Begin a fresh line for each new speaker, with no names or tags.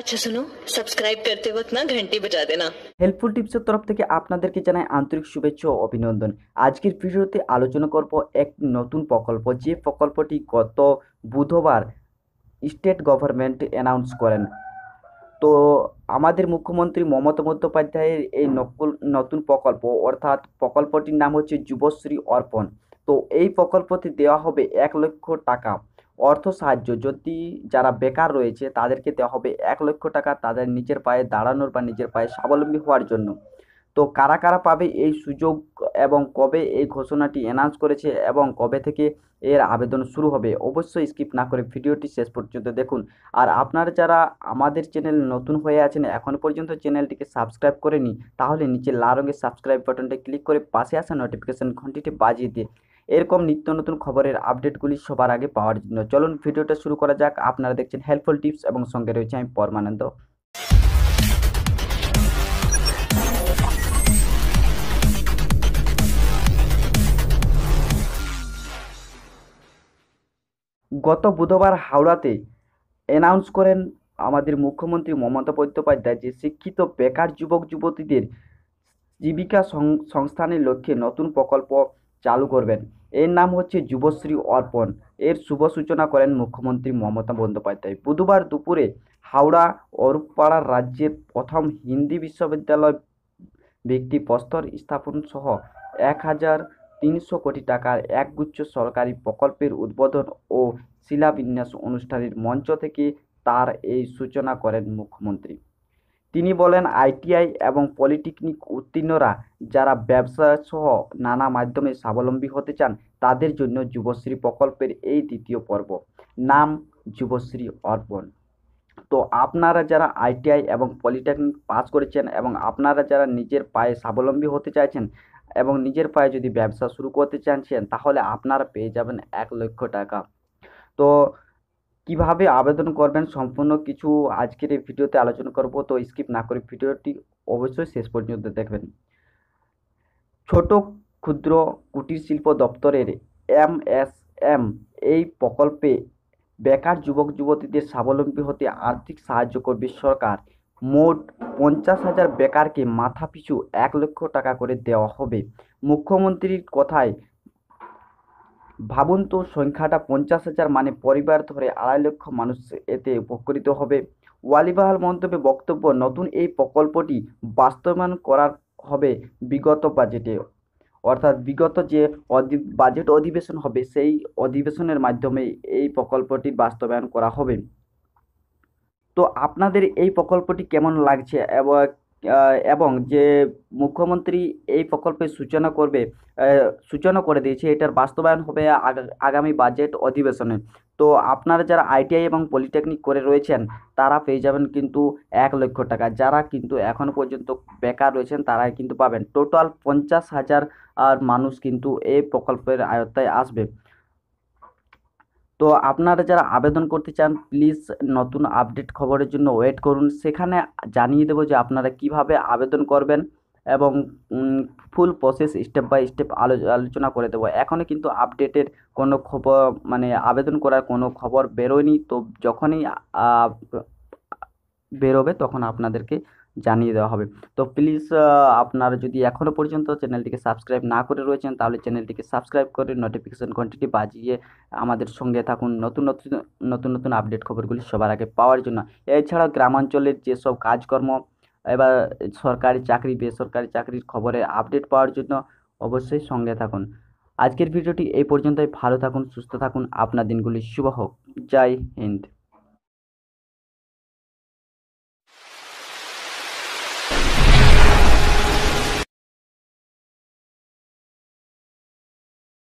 আচ্ছা শোনো সাবস্ক্রাইব করতে ওয়াক্ত না ঘন্টি বাজা দেনা
হেল্পফুল টিপসের তরফ থেকে আপনাদেরকে জানাই আন্তরিক শুভেচ্ছা ও অভিনন্দন। আজকের ভিডিওতে আলোচনা করব এক নতুন প্রকল্প, যে প্রকল্পটি গত বুধবার স্টেট গভর্নমেন্ট অ্যানাউন্স করেন। তো আমাদের মুখ্যমন্ত্রী মমতা বন্দ্যোপাধ্যায়ের এই নকল, নতুন প্রকল্প, অর্থাৎ প্রকল্পটির নাম হচ্ছে যুবশ্রী অর্পণ। তো এই প্রকল্পটি দেওয়া হবে এক লক্ষ টাকা। অর্থ সাহায্য। যদি যারা বেকার রয়েছে, তাদেরকে দেওয়া হবে এক লক্ষ টাকা তাদের নিজের পায়ে দাঁড়ানোর বা নিজের পায়ে স্বাবলম্বী হওয়ার জন্য। তো কারা কারা পাবে এই সুযোগ এবং কবে এই ঘোষণাটি অ্যানাউন্স করেছে এবং কবে থেকে এর আবেদন শুরু হবে, অবশ্যই স্কিপ না করে ভিডিওটি শেষ পর্যন্ত দেখুন। আর আপনারা যারা আমাদের চ্যানেল নতুন হয়ে আছেন, এখন পর্যন্ত চ্যানেলটিকে সাবস্ক্রাইব করেনি, তাহলে নিচে লাল রঙের সাবস্ক্রাইব বাটনটা ক্লিক করে পাশে আসা নোটিফিকেশন ঘন্টিটি বাজিয়ে দিয়ে এরকম নিত্য নতুন খবরের আপডেটগুলি সবার আগে পাওয়ার জন্য। চলুন, ভিডিওটা শুরু করা যাক। আপনারা দেখছেন হেল্পফুল টিপস এবং সঙ্গে রয়েছে আমি পরমানন্দ। গত বুধবার হাওড়াতে অ্যানাউন্স করেন আমাদের মুখ্যমন্ত্রী মমতা বন্দ্যোপাধ্যায় যে শিক্ষিত বেকার যুবক যুবতীদের জীবিকা সংস্থানের লক্ষ্যে নতুন প্রকল্প চালু করবেন। এর নাম হচ্ছে যুবশ্রী অর্পণ। এর শুভ সূচনা করেন মুখ্যমন্ত্রী মমতা বন্দ্যোপাধ্যায়। বুধবার দুপুরে হাওড়া অরূপপাড়ার রাজ্যের প্রথম হিন্দি বিশ্ববিদ্যালয় ভিত্তি প্রস্তর স্থাপন সহ এক হাজার তিনশো কোটি টাকার একগুচ্ছ সরকারি প্রকল্পের উদ্বোধন ও শিলাবিন্যাস অনুষ্ঠানের মঞ্চ থেকে তার এই সূচনা করেন মুখ্যমন্ত্রী। তিনি বলেন, আইটিআই এবং পলিটেকনিক উত্তীর্ণরা যারা ব্যবসা সহ নানা মাধ্যমে স্বাবলম্বী হতে চান, তাদের জন্য যুবশ্রী প্রকল্পের এই দ্বিতীয় পর্ব। নাম যুবশ্রী অর্পণ। তো আপনারা যারা আইটিআই এবং পলিটেকনিক পাস করেছেন এবং আপনারা যারা নিজের পায়ে স্বাবলম্বী হতে চাইছেন এবং নিজের পায়ে যদি ব্যবসা শুরু করতে চাইছেন, তাহলে আপনারা পেয়ে যাবেন এক লক্ষ টাকা। তো কীভাবে আবেদন করবেন সম্পূর্ণ কিছু আজকের এই ভিডিওতে আলোচনা করব, তো স্কিপ না করে ভিডিওটি অবশ্যই শেষ পর্যন্ত দেখবেন। ছোট ক্ষুদ্র কুটির শিল্প দপ্তরের এম এস এম এই প্রকল্পে বেকার যুবক যুবতীদের স্বাবলম্বী হতে আর্থিক সাহায্য করবে সরকার। মোট পঞ্চাশ হাজার বেকারকে মাথাপিছু এক লক্ষ টাকা করে দেওয়া হবে। মুখ্যমন্ত্রীর কথায় ভাবুন তো, সংখ্যাটা পঞ্চাশ হাজার মানে পরিবার ধরে আড়াই লক্ষ মানুষ এতে উপকৃত হবে। ওয়ালিবাহাল মন্তব্যে বক্তব্য, নতুন এই প্রকল্পটি বাস্তবায়ন করার হবে বিগত বাজেটে। অর্থাৎ বিগত যে অধি- বাজেট অধিবেশন হবে, সেই অধিবেশনের মাধ্যমে এই প্রকল্পটি বাস্তবায়ন করা হবে। তো আপনাদের এই প্রকল্পটি কেমন লাগছে এবং এবং যে মুখ্যমন্ত্রী এই প্রকল্পের সূচনা করবে সূচনা করে দিয়েছে, এটার বাস্তবায়ন হবে আগা- আগামী বাজেট অধিবেশনে। তো আপনারা যারা আইটিআই এবং পলিটেকনিক করে রয়েছেন, তারা পেয়ে যাবেন কিন্তু এক লক্ষ টাকা। যারা কিন্তু এখনও পর্যন্ত বেকার রয়েছেন, তারাই কিন্তু পাবেন। টোটাল পঞ্চাশ হাজার আর মানুষ কিন্তু এই প্রকল্পের আয়ত্তায় আসবে। তো আপনারা যারা আবেদন করতে চান প্লিজ নতুন আপডেট খবরের জন্য ওয়েট করুন। সেখানে জানিয়ে দেবো যে আপনারা কীভাবে আবেদন করবেন এবং full process step by step আলো, আলোচনা করে দেবো। এখনও কিন্তু আপডেটের কোনো খবর মানে আবেদন করার কোনো খবর বেরোয়নি। তো যখনই বেরোবে তখন আপনাদেরকে জানিয়ে দেওয়া হবে। তো প্লিজ আপনারা যদি এখনও পর্যন্ত চ্যানেলটিকে সাবস্ক্রাইব না করে রয়েছেন, তাহলে চ্যানেলটিকে সাবস্ক্রাইব করে নোটিফিকেশন ঘন্টিটি বাজিয়ে আমাদের সঙ্গে থাকুন। নতুন নতুন নতুন নতুন আপডেট খবরগুলি সবার আগে পাওয়ার জন্য। এছাড়াও গ্রামাঞ্চলের যেসব কাজকর্ম এবার সরকারি চাকরি, বেসরকারি চাকরির খবরের আপডেট পাওয়ার জন্য অবশ্যই সঙ্গে থাকুন। আজকের ভিডিওটি এই পর্যন্তই। ভালো থাকুন, সুস্থ থাকুন। আপনার দিনগুলি শুভ হোক। জয় হিন্দ।